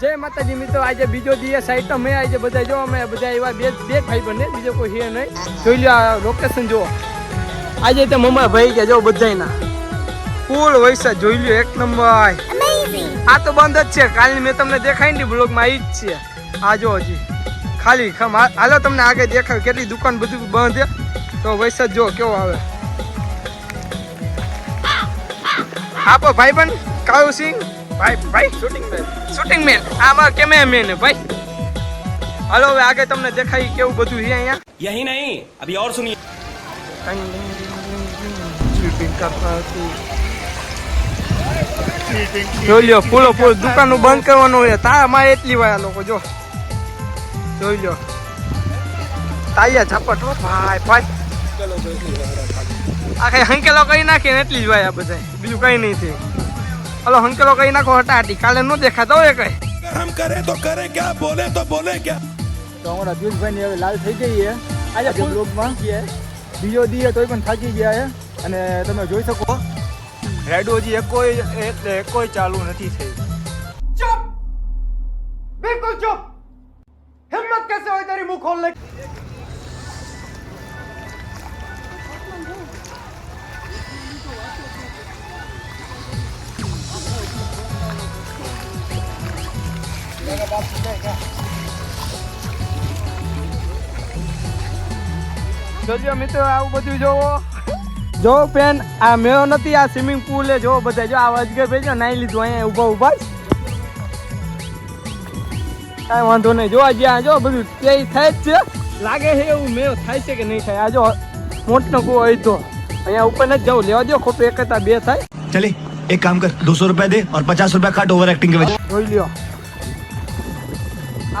જય માતાજી મિત્રો આજે બીજો દિવસ આઈટમ મેં આજે બધા જો અમે બધા એવા બે બે ભાઈ બને બીજો કોઈ છે નહીં. જોઈ લો આ લોકેશન જુઓ. આજે તો મમ્મા ભાઈ ગયા જો બધાયના. ફૂલ વૈસા જોઈ લ્યો એક નંબર. આ તો બંધ જ છે કાલે મેં તમને દેખાય ને બ્લોગમાં આવી જ છે. આ જો હજી. ખાલી હાલો તમને આગળ દેખાય કેટલી દુકાન બધું બંધ તો વૈસા જો કેવો આવે. આપો ભાઈ પણ કાળુ સિંહ ભાઈ ભાઈ શૂટિંગ મેન શૂટિંગ મેન આમાં કેમેરામેન ભાઈ? હાલો હવે આગળ તમને દેખાય કેવું બધું છે અહીંયા. યહી નહીં અભી ઓર સુનિએ શૂટિંગ કરતા હતી જોઈ લ્યો પૂરો પૂરો દુકાનનું બંધ કરવાનું હોય તારા મારે એટલી વાયા લોકો જો. જોઈ લ્યો. તાયા ઝપટ હો ભાઈ ભાઈ. આ કઈ હંકેલો કરી નાખીને એટલી જ વાયા બધા બીજું કઈ નહીં થયું. હલો હંકલો કઈ નાખો હટા હતી કાલે નું દેખાતો હોય કઈ હમ કરે તો કરે ક્યાં? બોલે તો બોલે ક્યાં? તો અમારા અભ્યુષભાઈ ની હવે લાલ થઈ ગઈ છે. આજે બ્લોગમાં છે બીજો દી તોય પણ થાકી ગયા છે. અને તમે જોઈ શકો. રેડો હજી એકોય એટલે એકોય ચાલુ નથી થઈ. ચૂપ! બિલકુલ ચૂપ! હિંમત કેસે હોય તારી મુખ ખોલ લે. જોજો મિત્રો આવું બધું જોવો જો પેન આ મેળો નથી આ સ્વિમિંગ પુલ એ જો બધા જો આ અજગર ભેજો નાઈ લીધું અહીંયા ઊભા ઊભા કાંઈ વાંધો નહીં જો જ્યાં જો બધું તે થાય જ છે લાગે છે એવું મેળો થાય છે કે નહીં થાય આ જો મોટનો કુવો હોય તો અહીંયા ઉપર નથી જવું લેવા દો ખોટું એક હતા બે થાય ચલે એક કામ કર દોસો રૂપિયા દે ઓર પચાસ રૂપિયા કાટ ઓવર એક્ટિંગ કે જોઈ લ્યો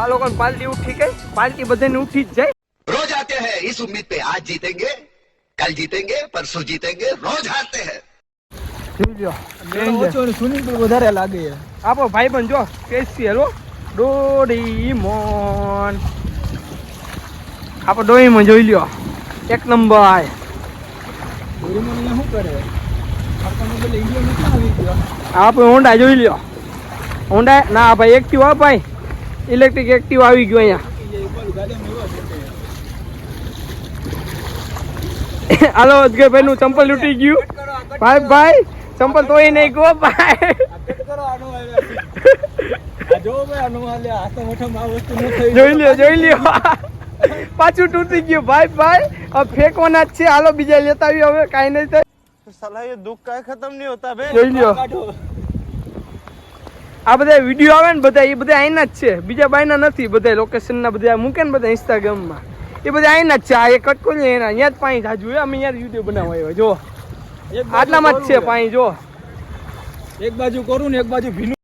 આ લોકો પાલટી ઉઠી ગઈ. પાર્ટી બધાને ઉઠી જ જાય. રોજ આતે હૈ ઇસ ઉમ્મીદ પે આજ જીતેંગે કલ જીતેંગે પરસો જીતેંગે રોજ હારતે હૈ. વધારે લાગે આપો ભાઈ પણ જો કેસી મોન ડોડીમોન આપણે ડોઈમોન જોઈ લ્યો. એક નંબર આય. ડોરીમોન શું કરે? આપણે હોન્ડા જોઈ લ્યો. હોન્ડા ના ભાઈ એકથી હોય ભાઈ. ઇલેક્ટ્રિક એક્ટિવ આવી ગયો અહીંયા. હાલો અજગરભાઈ નું ચંપલ લૂટી ગયું. ભાઈ ભાઈ ચંપલ તોય નહીં ગયો ભાઈ. જોઈ લ્યો જોઈ લ્યો. પાછું તૂટી ગયું ભાઈ ભાઈ. હવે ફેંકવાના જ છે. હાલો બીજા લેતા આવી હવે કાંઈ નહીં થાય. જોઈ લ્યો. આ બધા વીડિયો આવે ને બધા એ બધા આઈના જ છે. બીજા બાયના નથી બધા લોકેશન ના બધા મૂકે ને બધા ઇન્સ્ટાગ્રામમાં એ બધા આઈના જ છે. આ એક કટકો ને એના અહીંયા જ પાણી જાજુ અમે અહીંયા વીડિયો બનાવવા આવ્યો. જો આટલામાં જ છે પાણી જો. એક બાજુ કરું ને એક બાજુ ભીનું